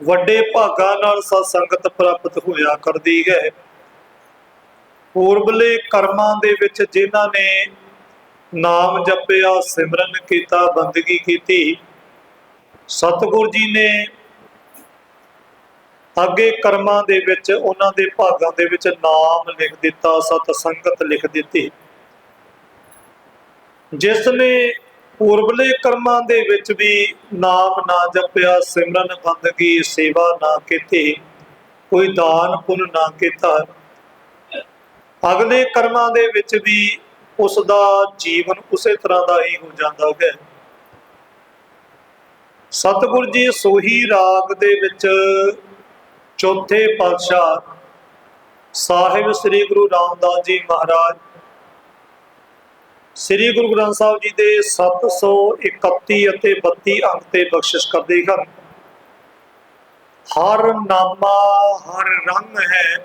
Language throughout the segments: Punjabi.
ਵੱਡੇ ਭਾਗਾਂ ਨਾਲ ਸਤ ਸੰਗਤ ਪ੍ਰਾਪਤ ਹੋਇਆ ਕਰਦੀ ਹੈ। ਪੂਰਬਲੇ ਕਰਮਾਂ ਦੇ ਵਿੱਚ ਜਿਨ੍ਹਾਂ ਨੇ ਨਾਮ ਜਪਿਆ, ਸਿਮਰਨ ਕੀਤਾ, ਬੰਦਗੀ ਕੀਤੀ, ਸਤਿਗੁਰ ਜੀ ਨੇ ਅੱਗੇ ਕਰਮਾਂ ਦੇ ਵਿੱਚ, ਉਹਨਾਂ ਦੇ ਭਾਗਾਂ ਦੇ ਵਿੱਚ ਨਾਮ ਲਿਖ ਦਿੱਤਾ, ਸਤ ਸੰਗਤ ਲਿਖ ਦਿੱਤੀ। ਜਿਸ ਨੇ ਪੂਰਬਲੇ ਕਰਮਾਂ ਦੇ ਵਿੱਚ ਵੀ ਨਾਮ ਨਾ ਜਪਿਆ, ਸਿਮਰਨ ਬੰਦਗੀ ਸੇਵਾ ਨਾ ਕੀਤੀ, ਕੋਈ ਦਾਨ ਪੁੰਨ ਨਾ ਕੀਤਾ। ਅਗਲੇ ਕਰਮਾਂ ਦੇ ਵਿੱਚ ਵੀ ਉਸ ਦਾ ਜੀਵਨ ਉਸੇ ਤਰ੍ਹਾਂ ਦਾ ਹੀ ਹੋ ਜਾਂਦਾ ਹੈ। ਸਤਿਗੁਰ ਜੀ ਸੋਹੀ ਰਾਗ ਦੇ ਵਿੱਚ ਚੌਥੇ ਪਾਤਸ਼ਾਹ ਸਾਹਿਬ ਸ੍ਰੀ ਗੁਰੂ ਰਾਮਦਾਸ ਜੀ ਮਹਾਰਾਜ ਸ੍ਰੀ ਗੁਰੂ ਗ੍ਰੰਥ ਸਾਹਿਬ ਜੀ ਦੇ 731 ਅਤੇ 32 ਅੰਕ ਤੇ ਬਖਸ਼ਿਸ਼ ਕਰਦੇ ਹਨ। ਹਰ ਨਾਮਾ, ਹਰ ਰੰਗ ਹੈ,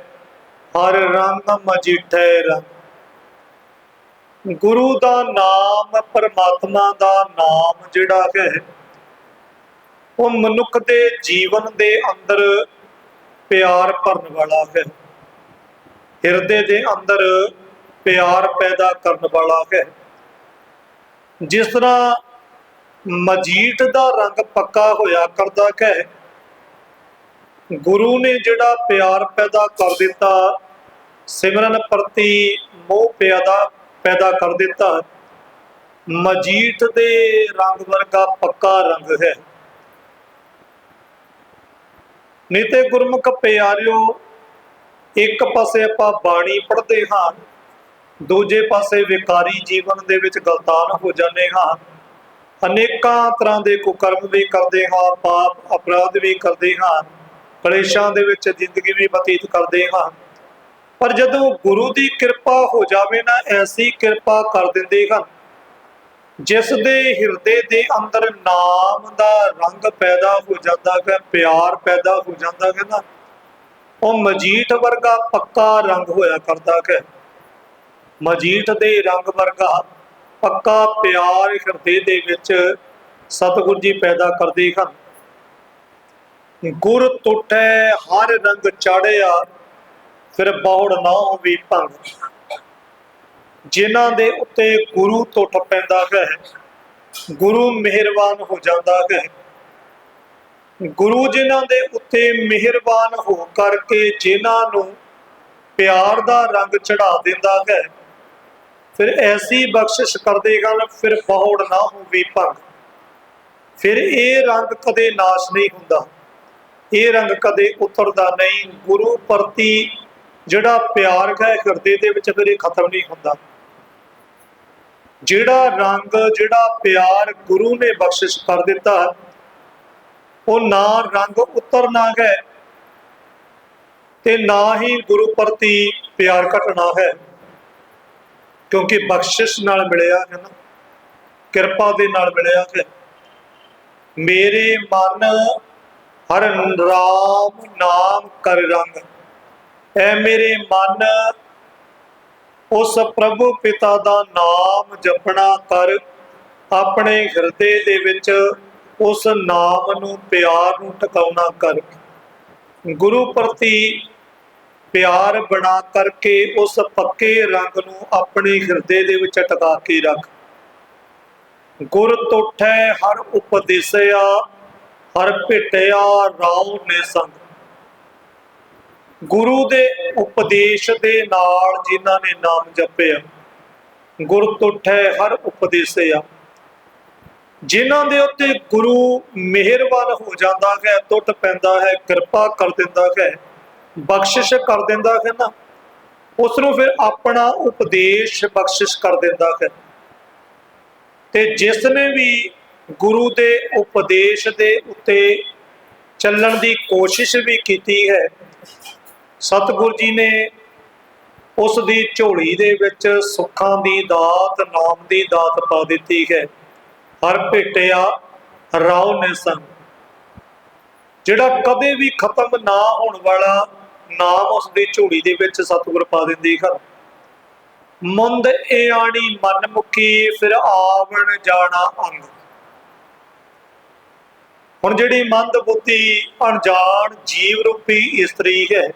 ਹਰ ਰੰਗ ਮਜੀਠੈ ਰੰਗ। ਗੁਰੂ ਦਾ ਨਾਮ, ਪਰਮਾਤਮਾ ਦਾ ਨਾਮ ਜਿਹੜਾ ਹੈ, ਉਹ ਮਨੁੱਖ ਦੇ ਜੀਵਨ ਦੇ ਅੰਦਰ ਪਿਆਰ ਭਰਨ ਵਾਲਾ ਹੈ। ਹਿਰਦੇ ਦੇ ਅੰਦਰ ਪਿਆਰ ਪੈਦਾ ਕਰਨ ਵਾਲਾ ਹੈ। ਜਿਸ ਤਰ੍ਹਾਂ ਮਜੀਠ ਦਾ ਰੰਗ ਪੱਕਾ ਹੋਇਆ ਕਰਦਾ ਹੈ, ਗੁਰੂ ਨੇ ਜਿਹੜਾ ਪਿਆਰ ਪੈਦਾ ਕਰ ਦਿੱਤਾ, ਸਿਮਰਨ ਪ੍ਰਤੀ ਮੋਹ ਪਿਆਦਾ ਪੈਦਾ ਕਰ ਦਿੱਤਾ, ਮਜੀਠ ਦੇ ਰੰਗ ਵਰਗਾ ਪੱਕਾ ਰੰਗ ਹੈ। ਨਹੀਂ ਗੁਰਮੁਖ ਪਿਆਰਿਓ, ਇੱਕ ਪਾਸੇ ਆਪਾਂ ਬਾਣੀ ਪੜ੍ਹਦੇ ਹਾਂ ਦੂਜੇ ਪਾਸੇ ਵਿਕਾਰੀ ਜੀਵਨ ਦੇ ਵਿੱਚ ਗਲਤਾਨ ਹੋ ਜਾਂਦੇ ਹਾਂ। ਅਨੇਕਾਂ ਤਰ੍ਹਾਂ ਦੇ ਕੁਕਰਮ ਵੀ ਕਰਦੇ ਹਾਂ, ਪਾਪ, ਅਪਰਾਧ ਵੀ ਕਰਦੇ ਹਾਂ, ਕਲੇਸ਼ਾਂ ਦੇ ਵਿੱਚ ਜ਼ਿੰਦਗੀ ਵੀ ਬਤੀਤ ਕਰਦੇ ਹਾਂ। ਪਰ ਜਦੋਂ ਗੁਰੂ ਦੀ ਕਿਰਪਾ ਹੋ ਜਾਵੇ ਨਾ, ਐਸੀ ਕਿਰਪਾ ਕਰ ਦਿੰਦੇ ਹਨ ਜਿਸ ਦੇ ਹਿਰਦੇ ਦੇ ਅੰਦਰ ਨਾਮ ਦਾ ਰੰਗ ਪੈਦਾ ਹੋ ਜਾਂਦਾ ਹੈ, ਪਿਆਰ ਪੈਦਾ ਹੋ ਜਾਂਦਾ ਹੈ ਨਾ, ਉਹ ਮਜੀਠ ਵਰਗਾ ਪੱਕਾ ਰੰਗ ਹੋਇਆ ਕਰਦਾ ਹੈ। ਮਜੀਠ ਦੇ ਰੰਗ ਵਰਗਾ, ਪੱਕਾ ਪਿਆਰ ਹਿਰਦੇ ਦੇ ਵਿੱਚ ਸਤਿਗੁਰ ਜੀ ਪੈਦਾ ਕਰਦੇ ਹਨ। ਗੁਰ ਟੁੱਟੇ, ਹਰ ਰੰਗ ਚਾੜਿਆ, ਫਿਰ ਬੌੜ ਨਾ ਹੋਵੀ ਭੰਗ। ਜਿਨ੍ਹਾਂ ਦੇ ਉੱਤੇ ਗੁਰੂ ਟੁੱਟ ਪੈਂਦਾ ਹੈ, ਗੁਰੂ ਮਿਹਰਬਾਨ ਹੋ ਜਾਂਦਾ ਹੈ। ਗੁਰੂ ਜਿਨ੍ਹਾਂ ਦੇ ਉੱਤੇ ਮਿਹਰਬਾਨ ਹੋ ਕਰਕੇ ਜਿਨ੍ਹਾਂ ਨੂੰ ਪਿਆਰ ਦਾ ਰੰਗ ਚੜਾ ਦਿੰਦਾ ਹੈ ਫਿਰ ਐਸੀ ਬਖਸ਼ਿਸ਼ ਕਰਦੇ ਹਨ, ਫਿਰ ਬੌੜ ਨਾ ਹੋਵੀ ਭੰਗ। ਫਿਰ ਇਹ ਰੰਗ ਕਦੇ ਨਾਸ਼ ਨਹੀਂ ਹੁੰਦਾ। ਇਹ ਰੰਗ ਕਦੇ ਉਤਰਦਾ ਨਹੀਂ। ਗੁਰੂ ਪ੍ਰਤੀ ਜਿਹੜਾ ਪਿਆਰ ਹੈ, ਹਿਰਦੇ ਦੇ ਵਿੱਚ ਕਦੇ ਖਤਮ ਨਹੀਂ ਹੁੰਦਾ। ਜਿਹੜਾ ਰੰਗ, ਜਿਹੜਾ ਪਿਆਰ ਗੁਰੂ ਨੇ ਬਖਸ਼ਿਸ਼ ਕਰ ਦਿੱਤਾ, ਉਹ ਨਾ ਰੰਗ ਉਤਰਨਾ ਹੈ ਤੇ ਨਾ ਹੀ ਗੁਰੂ ਪ੍ਰਤੀ ਪਿਆਰ ਘਟਣਾ ਹੈ। ਕਿਉਂਕਿ ਬਖਸ਼ਿਸ਼ ਨਾਲ ਮਿਲਿਆ ਹੈ ਨਾ, ਕਿਰਪਾ ਦੇ ਨਾਲ ਮਿਲਿਆ ਹੈ। ਮੇਰੇ ਮਨ ਹਰ ਰਾਮ ਨਾਮ ਕਰ ਰੰਗ, ਐ ਮੇਰੇ ਮਨ ਉਸ ਪ੍ਰਭੂ ਪਿਤਾ ਦਾ ਨਾਮ ਜਪਣਾ ਕਰ, ਆਪਣੇ ਹਿਰਦੇ ਦੇ ਵਿੱਚ ਉਸ ਨਾਮ ਨੂੰ ਪਿਆਰ ਨੂੰ ਟਿਕਾਉਣਾ ਕਰ। ਗੁਰੂ ਪ੍ਰਤੀ ਪਿਆਰ ਬਣਾ ਕਰਕੇ ਉਸ ਪੱਕੇ ਰੰਗ ਨੂੰ ਆਪਣੇ ਹਿਰਦੇ ਦੇ ਵਿੱਚ ਟਿਕਾ ਕੇ ਰੱਖ। ਗੁਰ ਤੋਠੈ ਹਰ ਉਪਦੇਸਿਆ, ਹਰ ਭੇਟਿਆ ਰਾਉ ਨੇ ਸੰਗ। ਗੁਰੂ ਦੇ ਉਪਦੇਸ਼ ਦੇ ਨਾਲ ਜਿਨ੍ਹਾਂ ਨੇ ਨਾਮ ਜਪਿਆ, ਗੁਰ ਤੁਠੈ ਹਰ ਉਪਦੇਸਿਆ। ਜਿਨ੍ਹਾਂ ਦੇ ਉੱਤੇ ਗੁਰੂ ਮਿਹਰਬਾਨ ਹੋ ਜਾਂਦਾ ਹੈ ਟੁੱਟ ਪੈਂਦਾ ਹੈ, ਕਿਰਪਾ ਕਰ ਦਿੰਦਾ ਹੈ ਬਖਸ਼ਿਸ਼ ਕਰ ਦਿੰਦਾ ਹੈ ਨਾ ਉਸ ਨੂੰ ਫਿਰ ਆਪਣਾ ਉਪਦੇਸ਼ ਬਖਸ਼ਿਸ਼ ਕਰ ਦਿੰਦਾ ਹੈ। ਤੇ ਜਿਸ ਨੇ ਵੀ ਗੁਰੂ ਦੇ ਉਪਦੇਸ਼ ਦੇ ਉੱਤੇ ਚੱਲਣ ਦੀ ਕੋਸ਼ਿਸ਼ ਵੀ ਕੀਤੀ ਹੈ, ਸਤਿਗੁਰ ਜੀ ਨੇ ਉਸ ਦੀ ਝੋਲੀ ਦੇ ਵਿੱਚ ਸੁੱਖਾਂ ਦੀ ਦਾਤ, ਨਾਮ ਦੀ ਦਾਤ ਪਾ ਦਿੱਤੀ ਹੈ। ਹਰ ਭੇਟਿਆ, ਰਾਉ ਨੇ ਸੰਗ ਜਿਹੜਾ ਕਦੇ ਵੀ ਖਤਮ ਨਾ ਹੋਣ ਵਾਲਾ ਨਾਮ ਉਸ ਦੀ ਝੋਲੀ ਦੇ ਵਿੱਚ ਸਤਿਗੁਰ ਪਾ ਦਿੰਦੇ ਹਨ। ਮੁੰਦ ਇਆਣੀ ਮਨ ਮੁਖੀ ਫਿਰ ਆਵਣ ਜਾਣਾ ਅੰਗ। ਹੁਣ ਜਿਹੜੀ ਮੰਦ ਬੁੱਧੀ ਅਣਜਾਣ ਜੀਵ ਰੂਪੀ ਇਸਤਰੀ ਹੈ,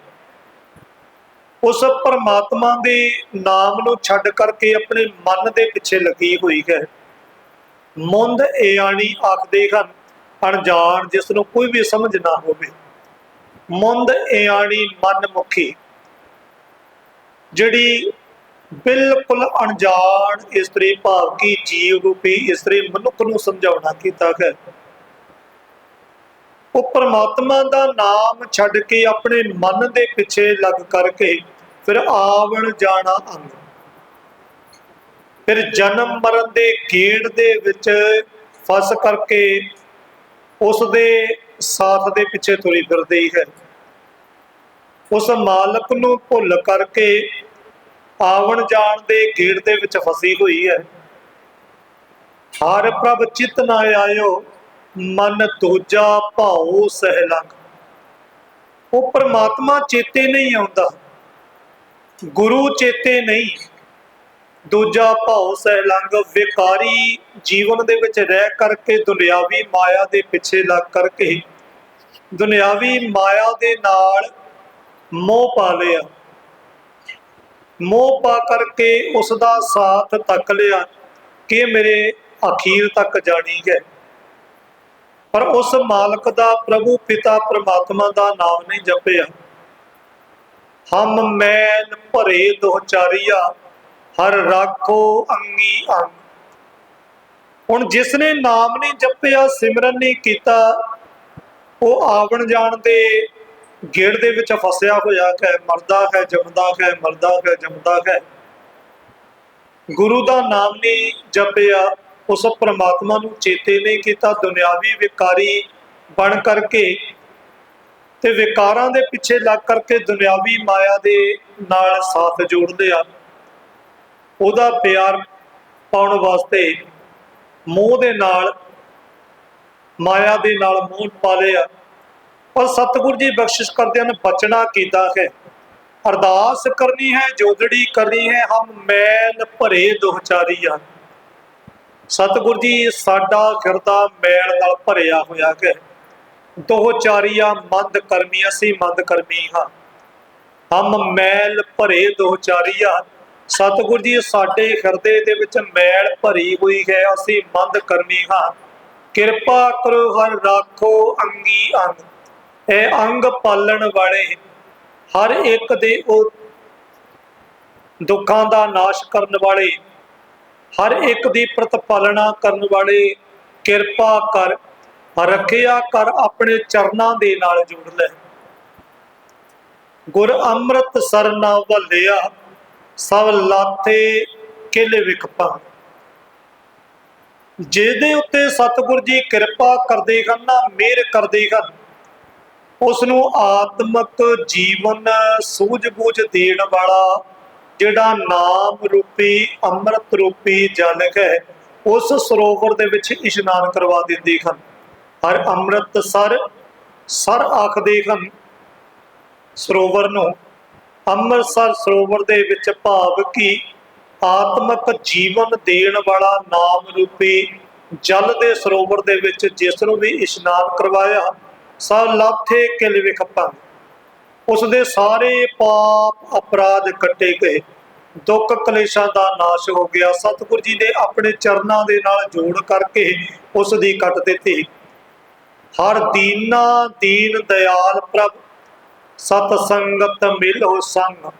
ਉਸ ਪਰਮਾਤਮਾ ਦੇ ਨਾਮ ਨੂੰ ਛੱਡ ਕਰਕੇ ਆਪਣੇ ਮਨ ਦੇ ਪਿੱਛੇ ਲੱਗੀ ਹੋਈ ਹੈ। ਮੁੰਦ ਏ ਆਣੀ ਆਖਦੇ ਹਨ, ਅਣਜਾਣ ਜਿਸ ਨੂੰ ਕੋਈ ਵੀ ਸਮਝ ਨਾ ਹੋਵੇ। ਮੁੰਦ ਏਆਣੀ ਮਨਮੁਖੀ, ਜਿਹੜੀ ਬਿਲਕੁਲ ਅਣਜਾਣ ਇਸਤਰੀ ਭਾਵ ਕੀ ਜੀਵ ਰੂਪੀ ਇਸਤਰੀ ਮਨੁੱਖ ਨੂੰ ਸਮਝਾਉਣਾ ਕੀਤਾ ਹੈ ਉਹ ਪਰਮਾਤਮਾ ਦਾ ਨਾਮ ਛੱਡ ਕੇ ਆਪਣੇ ਮਨ ਦੇ ਪਿੱਛੇ ਲੱਗ ਕਰਕੇ ਫਿਰ ਆਵਣ ਜਾਣਾ ਅੰਗ ਫਿਰ ਜਨਮ ਮਰਨ ਦੇ ਗੇੜ ਦੇ ਵਿੱਚ ਫਸ ਕਰਕੇ ਉਸ ਦੇ ਸਾਥ ਦੇ ਪਿੱਛੇ ਤੁਰੀ ਫਿਰਦੀ ਹੈ। ਉਸ ਮਾਲਕ ਨੂੰ ਭੁੱਲ ਕਰਕੇ ਆਵਣ ਜਾਣ ਦੇ ਗੇੜ ਦੇ ਵਿੱਚ ਫਸੀ ਹੋਈ ਹੈ। ਹਰ ਪ੍ਰਭ ਚਿਤ ਨਾ ਆਇਓ, ਮਨ ਦੂਜਾ ਭਾਉ ਸਹਿਲੰਗ। ਉਹ ਪ੍ਰਮਾਤਮਾ ਚੇਤੇ ਨਹੀਂ ਆਉਂਦਾ, ਗੁਰੂ ਚੇਤੇ ਨਹੀਂ। ਦੂਜਾ ਭਾਉ ਸਹਿਲੰਗ ਵਿਕਾਰੀ ਜੀਵਨ ਦੇ ਵਿੱਚ ਰਹਿ ਕਰਕੇ ਦੁਨਿਆਵੀ ਮਾਇਆ ਦੇ ਪਿੱਛੇ ਲੱਗ ਕਰਕੇ ਦੁਨਿਆਵੀ ਮਾਇਆ ਦੇ ਨਾਲ ਮੋਹ ਪਾ ਲਿਆ। ਮੋਹ ਪਾ ਕਰਕੇ ਉਸ ਦਾ ਸਾਥ ਤੱਕ ਲਿਆ ਕਿ ਮੇਰੇ ਅਖੀਰ ਤੱਕ ਜਾਣੀ ਹੈ। ਪਰ ਉਸ ਮਾਲਕ ਦਾ ਪ੍ਰਭੂ ਪਿਤਾ ਪ੍ਰਮਾਤਮਾ ਦਾ ਨਾਮ ਨਹੀਂ ਜਪਿਆ। ਹਮ ਮੈਨ ਭਰੇ ਦੋਚਾਰੀਆ, ਹਰ ਰਾਖੋ ਅੰਗੀ ਅੰਗ। ਹੁਣ ਜਿਸ ਨੇ ਨਾਮ ਨਹੀਂ ਜਪਿਆ, ਸਿਮਰਨ ਨਹੀਂ ਕੀਤਾ ਉਹ ਆਵਣ ਜਾਣ ਦੇ ਗੇੜ ਦੇ ਵਿੱਚ ਫਸਿਆ ਹੋਇਆ ਹੈ ਮਰਦਾ ਹੈ ਜੰਮਦਾ ਹੈ ਮਰਦਾ ਹੈ ਜੰਮਦਾ ਹੈ ਗੁਰੂ ਦਾ ਨਾਮ ਨਹੀਂ ਜਪਿਆ, ਉਸ ਪ੍ਰਮਾਤਮਾ ਨੂੰ ਚੇਤੇ ਨਹੀਂ ਕੀਤਾ, ਦੁਨਿਆਵੀ ਵਿਕਾਰੀ ਬਣ ਕਰਕੇ ਤੇ ਵਿਕਾਰਾਂ ਦੇ ਪਿੱਛੇ ਲੱਗ ਕਰਕੇ ਦੁਨਿਆਵੀ ਮਾਇਆ ਦੇ ਨਾਲ ਸਾਥ ਜੋੜਦੇ ਆ ਉਹਦਾ ਪਿਆਰ ਪਾਉਣ ਵਾਸਤੇ ਮੋਹ ਦੇ ਨਾਲ ਮਾਇਆ ਦੇ ਨਾਲ ਮੋਹ ਪਾ ਲਿਆ ਪਰ ਸਤਿਗੁਰੂ ਜੀ ਬਖਸ਼ਿਸ਼ ਕਰਦੇ ਹਨ ਬਚਣਾ ਕੀਤਾ ਹੈ। ਅਰਦਾਸ ਕਰਨੀ ਹੈ ਜੋਦੜੀ ਕਰਨੀ ਹੈ, ਹਮ ਮੈਲ ਭਰੇ ਦੁਹਚਾਰੀਆ ਸਤਿਗੁਰੂ ਜੀ ਸਾਡਾ ਹਿਰਦਾ ਮੈਲ ਨਾਲ ਭਰਿਆ ਹੋਇਆ ਹੈ। ਦੁਹਚਾਰੀਆ ਮੰਦ ਕਰਮੀ ਅਸੀਂ ਮੰਦ ਕਰਮੀ ਹਾਂ। ਹਮ ਮੈਲ ਭਰੇ ਦੁਹਚਾਰੀਆ ਸਤਿਗੁਰੂ ਜੀ ਸਾਡੇ ਹਿਰਦੇ ਦੇ ਵਿੱਚ ਮੈਲ ਭਰੀ ਹੋਈ ਹੈ, ਅਸੀਂ ਮੰਦ ਕਰਮੀ ਹਾਂ। ਕਿਰਪਾ ਕਰੋ, ਹਰ ਰਾਖੋ ਅੰਗੀ ਅੰਗ। ਇਹ ਅੰਗ ਪਾਲਣ ਵਾਲੇ ਹਰ ਇੱਕ ਦੇ ਉਹ ਦੁੱਖਾਂ ਦਾ ਨਾਸ਼ ਕਰਨ ਵਾਲੇ ਹਰ ਇੱਕ ਦੀ ਪ੍ਰਤਪਾਲਣਾ ਕਰਨ ਵਾਲੇ ਕਿਰਪਾ ਕਰ, ਰੱਖਿਆ ਕਰ ਆਪਣੇ ਚਰਨਾਂ ਦੇ ਨਾਲ ਜੋੜ ਲੈ। ਗੁਰ ਅੰਮ੍ਰਿਤ ਸਰਨਾ ਵੱਲਿਆ, ਸਭ ਲਾਥੇ ਕਿਲ ਵਿਖਪਾ। ਜਿਹਦੇ ਉੱਤੇ ਸਤਿਗੁਰ ਜੀ ਕਿਰਪਾ ਕਰਦੇ ਹਨ, ਨਾ ਮਿਹਰ ਕਰਦੇ ਹਨ ਉਸ ਨੂੰ ਆਤਮਿਕ ਜੀਵਨ ਸੂਝ-ਬੂਝ ਦੇਣ ਵਾਲਾ ਜਿਹੜਾ ਨਾਮ ਰੂਪੀ, ਅੰਮ੍ਰਿਤ ਰੂਪੀ ਜਨਕ ਹੈ, ਉਸ ਸਰੋਵਰ ਦੇ ਵਿੱਚ ਇਸ਼ਨਾਨ ਕਰਵਾ ਦਿੰਦੇ ਹਨ। ਹਰ ਅੰਮ੍ਰਿਤ ਸਰ ਸਰ ਆਖਦੇ ਹਨ ਸਰੋਵਰ ਨੂੰ, ਅੰਮ੍ਰਿਤਸਰ ਸਰੋਵਰ ਦੇ ਵਿੱਚ ਭਾਵ ਕੀ ਆਤਮਿਕ ਜੀਵਨ ਦੇਣ ਵਾਲਾ ਨਾਮ ਰੂਪੀ ਜਲ ਦੇ ਸਰੋਵਰ ਦੇ ਵਿੱਚ ਜਿਸ ਨੂੰ ਵੀ ਇਸ਼ਨਾਨ ਕਰਵਾਇਆ ਸਭ ਲਾਥੇ ਕਿਲ ਵਿਖਪਾਂ। ਉਸ ਦੇ ਸਾਰੇ ਪਾਪ ਅਪਰਾਧ ਕੱਟੇ ਗਏ। ਦੁੱਖ ਕਲੇਸ਼ਾਂ ਦਾ ਨਾਸ਼ ਹੋ ਗਿਆ। ਸਤਿਗੁਰ ਜੀ ਨੇ ਆਪਣੇ ਚਰਨਾਂ ਦੇ ਨਾਲ ਜੋੜ ਕਰਕੇ ਉਸ ਦੀ ਕੱਟ ਦਿੱਤੀ। ਹਰ ਦੀਨਾ ਦੀਨ ਦਿਆਲ ਪ੍ਰਭ, ਸਤ ਸੰਗਤ ਮਿਲੋ ਸੰਗ।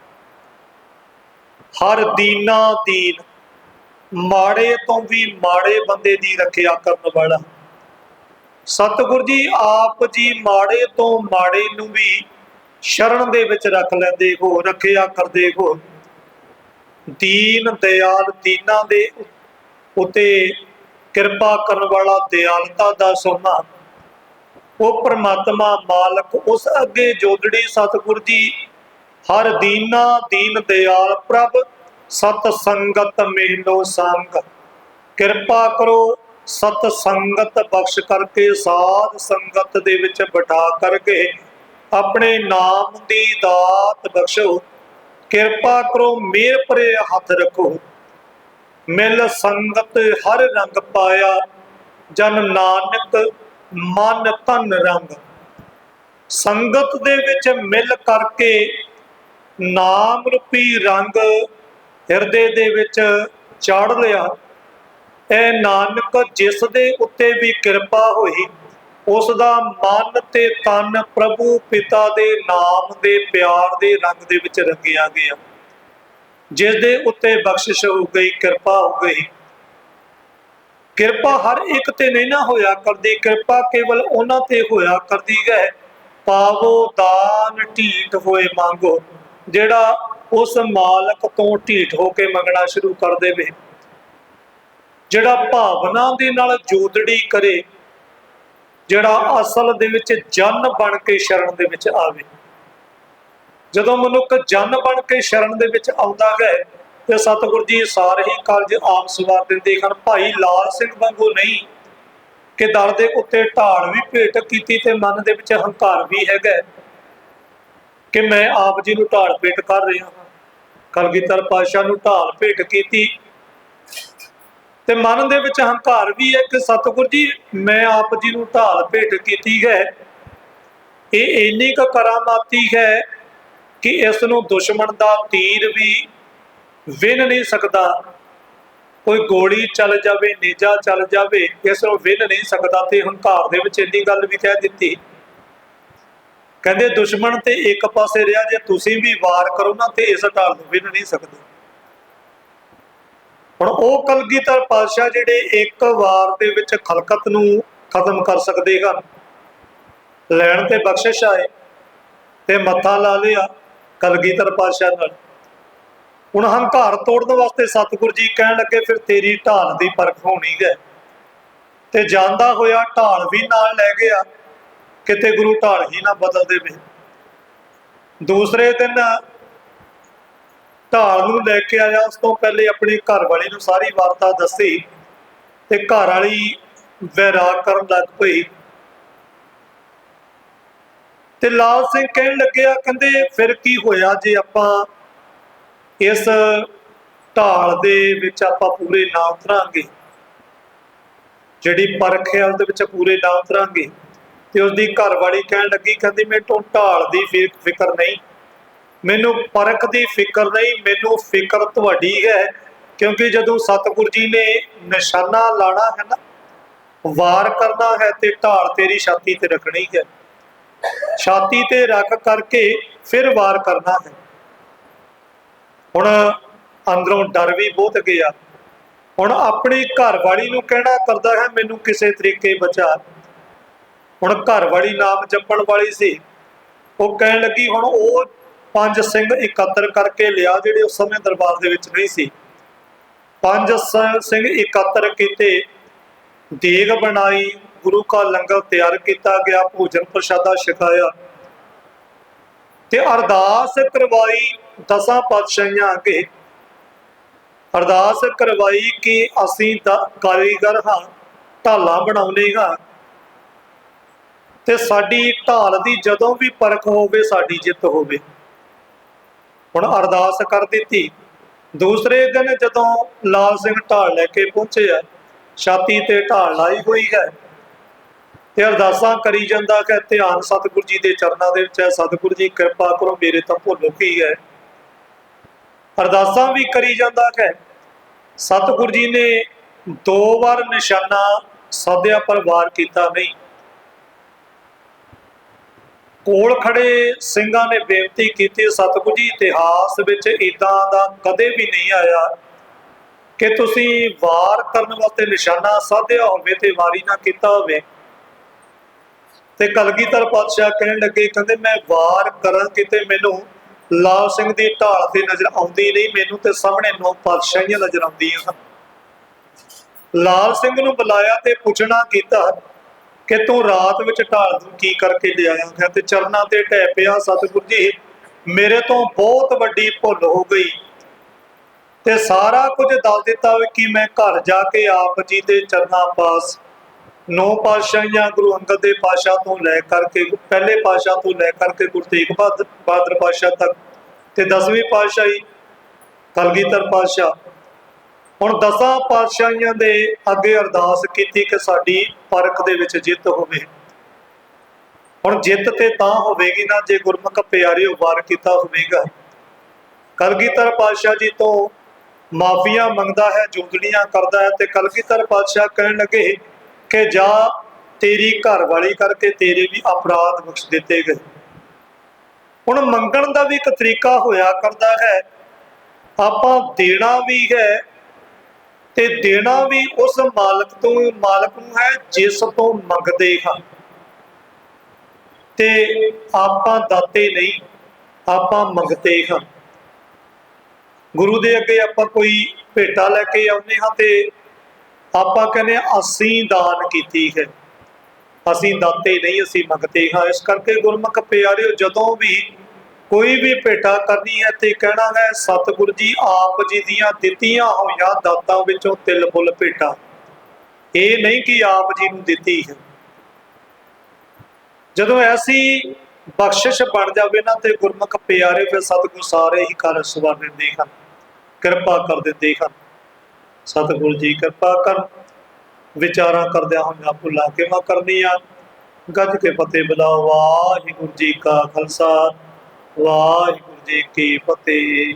ਹਰ ਦੀਨਾ ਦੀਨ, ਮਾੜੇ ਤੋਂ ਵੀ ਮਾੜੇ ਬੰਦੇ ਦੀ ਰੱਖਿਆ ਕਰਨ ਵਾਲਾ। ਸਤਿਗੁਰ ਜੀ, ਆਪ ਜੀ ਮਾੜੇ ਤੋਂ ਮਾੜੇ ਨੂੰ ਵੀ ਸ਼ਰਨ ਦੇ ਵਿੱਚ ਰੱਖ ਲੈਂਦੇ ਹੋ, ਰੱਖਿਆ ਕਰਦੇ ਹੋ। ਦੀਨ ਦਿਆਲ ਦੀਨਾਂ ਦੇ ਉਤੇ ਕਿਰਪਾ ਕਰਨ ਵਾਲਾ ਦਿਆਲਤਾ ਦਾ ਸੋਨਾ। ਉਹ ਪ੍ਰਮਾਤਮਾ ਮਾਲਕ, ਉਸ ਅੱਗੇ ਜੋਦੜੀ ਸਤਿਗੁਰ ਜੀ ਹਰ ਦੀਨਾ ਦੀਨ ਦਿਆਲ ਪ੍ਰਭ, ਸਤ ਸੰਗਤ ਮੇਲੋ ਸੰਗ। ਕਿਰਪਾ ਕਰੋ ਸਤ ਸੰਗਤ ਬਖਸ਼ ਕਰਕੇ, ਸਾਧ ਸੰਗਤ ਦੇ ਵਿੱਚ ਬਿਠਾ ਕਰਕੇ ਆਪਣੇ ਨਾਮ ਦੀ ਦਾਤ ਬਖਸ਼ੋ। ਕਿਰਪਾ ਕਰੋ ਮੇਰ ਭਰੇ ਹੱਥ ਰੱਖੋ। ਮਿਲ ਸੰਗਤ ਹਰ ਰੰਗ ਪਾਇਆ, ਜਨ ਨਾਨਕ ਮਨ ਤਨ ਰੰਗ। ਸੰਗਤ ਦੇ ਵਿੱਚ ਮਿਲ ਕਰਕੇ ਨਾਮ ਰੂਪੀ ਰੰਗ ਹਿਰਦੇ ਦੇ ਵਿੱਚ ਚਾੜ ਲਿਆ। ਇਹ ਨਾਨਕ ਜਿਸ ਦੇ ਉੱਤੇ ਵੀ ਕਿਰਪਾ ਹੋਈ, ਉਸ ਦਾ ਮਨ ਤੇ ਤਨ ਪ੍ਰਭੂ ਪਿਤਾ ਦੇ ਨਾਮ ਦੇ ਪਿਆਰ ਦੇ ਰੰਗ ਦੇ ਵਿੱਚ ਰੰਗਿਆ ਗਿਆ। ਜਿਸ ਦੇ ਉੱਤੇ ਬਖਸ਼ਿਸ਼ ਹੋ ਗਈ, ਕਿਰਪਾ ਹੋ ਗਈ। ਕਿਰਪਾ ਹਰ ਇੱਕ ਤੇ ਨਹੀਂ ਨਾ ਹੋਇਆ ਕਰਦੀ, ਕਿਰਪਾ ਕੇਵਲ ਉਹਨਾਂ ਤੇ ਹੋਇਆ ਕਰਦੀ ਹੈ। ਪਾਵੋ ਦਾਨ ਢੀਠ ਹੋਏ ਮੰਗੋ। ਜਿਹੜਾ ਉਸ ਮਾਲਕ ਤੋਂ ਢੀਠ ਹੋ ਕੇ ਮੰਗਣਾ ਸ਼ੁਰੂ ਕਰ ਦੇਵੇ। ਜਿਹੜਾ ਭਾਵਨਾ ਦੇ ਨਾਲ ਜੋਦੜੀ ਕਰੇ, ਜਿਹੜਾ ਅਸਲ ਦੇ ਵਿੱਚ ਜਨ ਬਣ ਕੇ ਸ਼ਰਨ ਦੇ ਵਿੱਚ ਆਵੇ। ਜਦੋਂ ਮਨੁੱਖ ਜਨ ਬਣ ਕੇ ਸ਼ਰਨ ਦੇ ਵਿੱਚ ਆਉਂਦਾ ਹੈ, ਤੇ ਸਤਿਗੁਰ ਜੀ ਸਾਰੇ ਹੀ ਕਾਰਜ ਆਮ ਸਵਾਰ ਦਿੰਦੇ ਹਨ। ਭਾਈ ਲਾਲ ਸਿੰਘ ਵਾਂਗੂ ਨਹੀਂ, ਕਿ ਦਰ ਦੇ ਉੱਤੇ ਢਾਲ ਵੀ ਭੇਟ ਕੀਤੀ ਤੇ ਮਨ ਦੇ ਵਿੱਚ ਹੰਕਾਰ ਵੀ ਹੈਗਾ ਕਿ ਮੈਂ ਆਪ ਜੀ ਨੂੰ ਢਾਲ ਭੇਟ ਕਰ ਰਿਹਾ ਹਾਂ। ਕਲਗੀਧਰ ਪਾਸ਼ਾ ਨੂੰ ਢਾਲ ਭੇਟ ਕੀਤੀ। ਤੇ ਮਨ ਦੇ ਵਿੱਚ ਹੰਕਾਰ ਵੀ ਹੈ ਕਿ ਸਤਿਗੁਰ ਜੀ, ਮੈਂ ਆਪ ਜੀ ਨੂੰ ਢਾਲ ਭੇਟ ਕੀਤੀ ਹੈ। ਇਹ ਇੰਨੀ ਕੁ ਕਰਾਮਾਤੀ ਹੈ ਕਿ ਇਸ ਨੂੰ ਦੁਸ਼ਮਣ ਦਾ ਤੀਰ ਵੀ ਵਿਨ ਨਹੀਂ ਸਕਦਾ। ਕੋਈ ਗੋਲੀ ਚੱਲ ਜਾਵੇ, ਨੇਜਾ ਚੱਲ ਜਾਵੇ, ਇਸ ਨੂੰ ਵਿਨ ਨਹੀਂ ਸਕਦਾ। ਤੇ ਹੰਕਾਰ ਦੇ ਵਿੱਚ ਇੰਨੀ ਗੱਲ ਵੀ ਕਹਿ ਦਿੱਤੀ। ਕਹਿੰਦੇ ਦੁਸ਼ਮਣ ਤੇ ਇੱਕ ਪਾਸੇ ਰਿਹਾ, ਜੇ ਤੁਸੀਂ ਵੀ ਵਾਰ ਕਰੋ ਨਾ ਤੇ ਇਸ ਢਾਲ ਨੂੰ ਵਿਨ ਨਹੀਂ ਸਕਦੇ। ਹੁਣ ਉਹ ਕਲਗੀਧਰ ਪਾਤਸ਼ਾਹ ਜਿਹੜੇ ਇੱਕ ਵਾਰ ਦੇ ਵਿੱਚ ਖਲਕਤ ਨੂੰ ਖਤਮ ਕਰ ਸਕਦੇ ਹਨ। ਲੈਣ ਤੇ ਬਖਸ਼ਿਸ਼ ਆਏ ਤੇ ਮੱਥਾ ਲਾ ਲਿਆ ਕਲਗੀਧਰ ਪਾਤਸ਼ਾਹ ਨਾਲ। ਹੁਣ ਹੰਕਾਰ ਤੋੜਨ ਵਾਸਤੇ ਸਤਿਗੁਰੂ ਜੀ ਕਹਿਣ ਲੱਗੇ, ਫਿਰ ਤੇਰੀ ਢਾਲ ਦੀ ਪਰਖ ਹੋਣੀ ਹੈ। ਤੇ ਜਾਂਦਾ ਹੋਇਆ ਢਾਲ ਵੀ ਨਾਲ ਲੈ ਗਿਆ। ਕਿਤੇ ਗੁਰੂ ਢਾਲ ਹੀ ਨਾ ਬਦਲ ਦੇਵੇ ਦੂਸਰੇ ਦਿਨ ਢਾਲ ਨੂੰ ਲੈ ਕੇ ਆਇਆ, ਉਸ ਤੋਂ ਪਹਿਲੇ ਆਪਣੀ ਘਰ ਵਾਲੀ ਨੂੰ ਸਾਰੀ ਵਾਰਤਾ ਦੱਸੀ ਤੇ ਘਰ ਵਾਲੀ ਵੈਰਾਗ ਕਰਨ ਲੱਗ ਪਈ। ਤੇ ਲਾਲ ਸਿੰਘ ਕਹਿਣ ਲੱਗਿਆ, ਕਹਿੰਦੇ ਫਿਰ ਕੀ ਹੋਇਆ ਜੇ ਆਪਾਂ ਇਸ ਢਾਲ ਦੇ ਵਿੱਚ ਆਪਾਂ ਪੂਰੇ ਨਾ ਉਤਰਾਂਗੇ ਜਿਹੜੀ ਪਰਖ ਹੈ ਉਹਦੇ ਵਿੱਚ ਪੂਰੇ ਨਾ ਉਤਰਾਂਗੇ ਤੇ ਉਸਦੀ ਘਰ ਵਾਲੀ ਕਹਿਣ ਲੱਗੀ, ਕਹਿੰਦੀ ਮੈਨੂੰ ਢਾਲ ਦੀ ਫਿ- ਫਿਕਰ ਨਹੀਂ। ਮੈਨੂੰ ਪਰਖ ਦੀ ਫਿਕਰ ਨਹੀਂ, ਮੈਨੂੰ ਫਿਕਰ ਤੁਹਾਡੀ ਹੈ। ਕਿਉਂਕਿ ਜਦੋਂ ਸਤਿਗੁਰ ਜੀ ਨੇ ਨਿਸ਼ਾਨਾ ਲਾਣਾ ਹੈ ਨਾ, ਵਾਰ ਕਰਨਾ ਹੈ ਤੇ ਢਾਲ ਤੇਰੀ ਛਾਤੀ ਤੇ ਰੱਖਣੀ ਹੈ। ਛਾਤੀ ਤੇ ਰੱਖ ਕਰਕੇ ਫਿਰ ਵਾਰ ਕਰਨਾ ਹੈ। ਹੁਣ ਅੰਦਰੋਂ ਡਰ ਵੀ ਬਹੁਤ ਗਿਆ। ਹੁਣ ਆਪਣੀ ਘਰ ਵਾਲੀ ਨੂੰ ਕਹਿਣਾ ਕਰਦਾ ਹੈ, ਮੈਨੂੰ ਕਿਸੇ ਤਰੀਕੇ ਬਚਾ। ਹੁਣ ਘਰ ਵਾਲੀ ਨਾਮ ਜਪਣ ਵਾਲੀ ਸੀ। ਉਹ ਕਹਿਣ ਲੱਗੀ, ਹੁਣ ਉਹ ਪੰਜ ਸਿੰਘ ਇਕੱਤਰ ਕਰਕੇ ਲਿਆ, ਜਿਹੜੇ ਉਸ ਸਮੇਂ ਦਰਬਾਰ ਦੇ ਵਿੱਚ ਨਹੀਂ ਸੀ। ਪੰਜ ਸਿੰਘ ਇਕੱਤਰ ਕੀਤੇ, ਦੇਗ ਬਣਾਈ, ਗੁਰੂ ਕਾ ਲੰਗਰ ਤਿਆਰ ਕੀਤਾ ਗਿਆ, ਭੋਜਨ ਪ੍ਰਸ਼ਾਦਾ ਛਕਾਇਆ। ਤੇ ਅਰਦਾਸ ਕਰਵਾਈ ਦਸਾਂ ਪਾਤਸ਼ਾਹੀਆਂ ਅੱਗੇ। ਅਰਦਾਸ ਕਰਵਾਈ ਕਿ ਅਸੀਂ ਕਾਰੀਗਰ ਹਾਂ ਢਾਲਾਂ ਬਣਾਉਨੇ ਹਾਂ। ਤੇ ਸਾਡੀ ਢਾਲ ਦੀ ਜਦੋਂ ਵੀ ਪਰਖ ਹੋਵੇ, ਸਾਡੀ ਜਿੱਤ ਹੋਵੇ। ਹੁਣ ਅਰਦਾਸ ਕਰ ਦਿੱਤੀ। ਦੂਸਰੇ ਦਿਨ ਜਦੋਂ ਲਾਲ ਸਿੰਘ ਢਾਲ ਲੈ ਕੇ ਪਹੁੰਚੇ ਆ ਛਾਤੀ ਤੇ ਢਾਲ ਲਾਈ ਹੋਈ ਹੈ ਤੇ ਅਰਦਾਸਾਂ ਕਰੀ ਜਾਂਦਾ ਕਿ ਧਿਆਨ ਸਤਿਗੁਰੂ ਜੀ ਦੇ ਚਰਨਾਂ ਦੇ ਵਿੱਚ ਹੈ। ਸਤਿਗੁਰੂ ਜੀ, ਕਿਰਪਾ ਕਰੋ, ਮੇਰੇ ਤਾਂ ਭੁੱਲ ਕੀ ਹੈ। ਅਰਦਾਸਾਂ ਵੀ ਕਰੀ ਜਾਂਦਾ ਹੈ। ਸਤਿਗੁਰੂ ਜੀ ਨੇ ਦੋ ਵਾਰ ਨਿਸ਼ਾਨਾ ਸਾਧਿਆ ਪਰ ਵਾਰ ਕੀਤਾ ਨਹੀਂ। ਕੋਲ ਖੜੇ ਸਿੰਘਾਂ ਨੇ ਬੇਨਤੀ ਕੀਤੀ, ਸਤਿਗੁਰੂ ਜੀ, ਇਤਿਹਾਸ ਵਿੱਚ ਇਦਾਂ ਦਾ ਕਦੇ ਵੀ ਨਹੀਂ ਆਇਆ ਕਿ ਤੁਸੀਂ ਵਾਰ ਕਰਨ ਵਾਸਤੇ ਨਿਸ਼ਾਨਾ ਸਾਧਿਆ ਹੋਵੇ ਤੇ ਵਾਰੀ ਨਾ ਕੀਤਾ ਹੋਵੇ। ਤੇ ਕਲਗੀਧਰ ਪਾਤਸ਼ਾਹ ਕਹਿਣ ਲੱਗੇ, ਕਹਿੰਦੇ, ਮੈਂ ਵਾਰ ਕਰਾਂ ਕਿਤੇ ਮੈਨੂੰ ਲਾਲ ਸਿੰਘ ਦੀ ਢਾਲ ਤੇ ਨਜ਼ਰ ਆਉਂਦੀ ਨਹੀਂ, ਮੈਨੂੰ ਤੇ ਸਾਹਮਣੇ ਨੌ ਪਾਤਸ਼ਾਹੀਆਂ ਨਜ਼ਰ ਆਉਂਦੀਆਂ ਹਨ। ਲਾਲ ਸਿੰਘ ਨੂੰ ਬੁਲਾਇਆ ਤੇ ਪੁੱਛਣਾ ਕੀਤਾ ਕਿ ਤੂੰ ਰਾਤ ਵਿੱਚ ਢਾਲ ਨੂੰ ਕੀ ਕਰਕੇ ਲਿਆਇਆ ਹੈ ਤੇ ਚਰਨਾਂ ਤੇ ਢਹਿ ਪਿਆ ਸਤਿਗੁਰ ਜੀ, ਮੇਰੇ ਤੋਂ ਬਹੁਤ ਵੱਡੀ ਭੁੱਲ ਹੋ ਗਈ। ਤੇ ਸਾਰਾ ਕੁਝ ਦੱਸ ਦਿੱਤਾ ਕਿ ਮੈਂ ਘਰ ਜਾ ਕੇ ਆਪ ਜੀ ਦੇ ਚਰਨਾਂ ਪਾਸ, ਨੌ ਪਾਤਸ਼ਾਹੀਆਂ ਗੁਰੂ ਅੰਗਦ ਦੇ ਪਾਸ਼ਾ ਤੋਂ ਲੈ ਕਰਕੇ, ਪਹਿਲੇ ਪਾਸ਼ਾ ਤੋਂ ਲੈ ਕਰਕੇ ਗੁਰੂ ਤੇਗ ਬਹਾਦਰ ਬਹਾਦਰ ਪਾਸ਼ਾ ਤੱਕ, ਤੇ 10ਵੀਂ ਪਾਤਸ਼ਾਹੀ ਕਲਗੀਧਰ ਪਾਤਸ਼ਾਹ ਹੁਣ ਦਸਾਂ ਪਾਤਸ਼ਾਹੀਆਂ ਦੇ ਅੱਗੇ ਅਰਦਾਸ ਕੀਤੀ ਕਿ ਸਾਡੀ ਪਰਖ ਦੇ ਵਿੱਚ ਜਿੱਤ ਹੋਵੇ। ਹੁਣ ਜਿੱਤ ਤੇ ਤਾਂ ਹੋਵੇਗੀ ਨਾ ਜੇ ਗੁਰਮੁਖ ਪਿਆਰੇ ਵਾਰ ਕੀਤਾ ਹੋਵੇਗਾ। ਕਲਗੀਧਰ ਪਾਤਸ਼ਾਹ ਜੀ ਤੋਂ ਮਾਫੀਆਂ ਮੰਗਦਾ ਹੈ ਜੂਦੜੀਆਂ ਕਰਦਾ ਹੈ ਤੇ ਕਲਗੀਧਰ ਪਾਤਸ਼ਾਹ ਕਹਿਣ ਲੱਗੇ ਕਿ ਜਾ ਤੇਰੀ ਘਰ ਵਾਲੀ ਕਰਕੇ ਤੇਰੇ ਵੀ ਅਪਰਾਧ ਬਖਸ਼ ਦਿੱਤੇ ਗਏ। ਹੁਣ ਮੰਗਣ ਦਾ ਵੀ ਇੱਕ ਤਰੀਕਾ ਹੋਇਆ ਕਰਦਾ ਹੈ। ਆਪਾਂ ਦੇਣਾ ਵੀ ਹੈ ਤੇ ਦੇਣਾ ਵੀ ਉਸ ਮਾਲਕ ਤੋਂ, ਮਾਲਕ ਨੂੰ ਹੈ ਜਿਸ ਤੋਂ ਮੰਗਦੇ ਹਾਂ। ਤੇ ਆਪਾਂ ਦਾਤੇ ਨਹੀਂ, ਆਪਾਂ ਮੰਗਤੇ ਹਾਂ। ਗੁਰੂ ਦੇ ਅੱਗੇ ਆਪਾਂ ਕੋਈ ਭੇਟਾ ਲੈ ਕੇ ਆਉਂਦੇ ਹਾਂ ਤੇ ਆਪਾਂ ਕਹਿੰਦੇ ਅਸੀਂ ਦਾਨ ਕੀਤੀ ਹੈ। ਅਸੀਂ ਦਾਤੇ ਨਹੀਂ, ਅਸੀਂ ਮੰਗਤੇ ਹਾਂ। ਇਸ ਕਰਕੇ ਗੁਰਮੁਖ ਪਿਆਰਿਓ, ਜਦੋਂ ਵੀ ਕੋਈ ਵੀ ਭੇਟਾ ਕਰਨੀ ਹੈ ਤੇ ਕਹਿਣਾ ਹੈ, ਸਤਿਗੁਰੂ ਜੀ, ਆਪ ਜੀ ਦੀਆਂ ਦਿੱਤੀਆਂ ਹੋਈਆਂ ਦਾਤਾਂ ਵਿੱਚੋਂ ਤਿਲ ਫੁੱਲ ਭੇਟਾ। ਇਹ ਨਹੀਂ ਕਿ ਆਪ ਜੀ ਨੂੰ ਦਿੱਤੀ ਹੈ। ਜਦੋਂ ਐਸੀ ਬਖਸ਼ਿਸ਼ ਬਣ ਜਾਵੇ ਨਾ ਤੇ ਗੁਰਮੁਖ ਪਿਆਰੇ ਫਿਰ ਸਤਿਗੁਰ ਸਾਰੇ ਹੀ ਕਰ ਸਵਾਰ ਦਿੰਦੇ ਹਨ, ਕਿਰਪਾ ਕਰ ਦਿੰਦੇ ਹਨ। ਸਤਿਗੁਰ ਜੀ, ਕਿਰਪਾ ਕਰ। ਵਿਚਾਰਾਂ ਕਰਦਿਆਂ ਹੋਇਆਂ ਭੁੱਲਾਂ ਕਿਵੇਂ ਕਰਨੀਆਂ ਗੱਜ ਕੇ ਫਤਿਹ ਬੁਲਾਓ, ਵਾਹਿਗੁਰੂ ਜੀ ਕਾ ਖਾਲਸਾ। ਵਾਹਿਗੁਰੂ ਜੀ ਕੀ ਫਤਿਹ।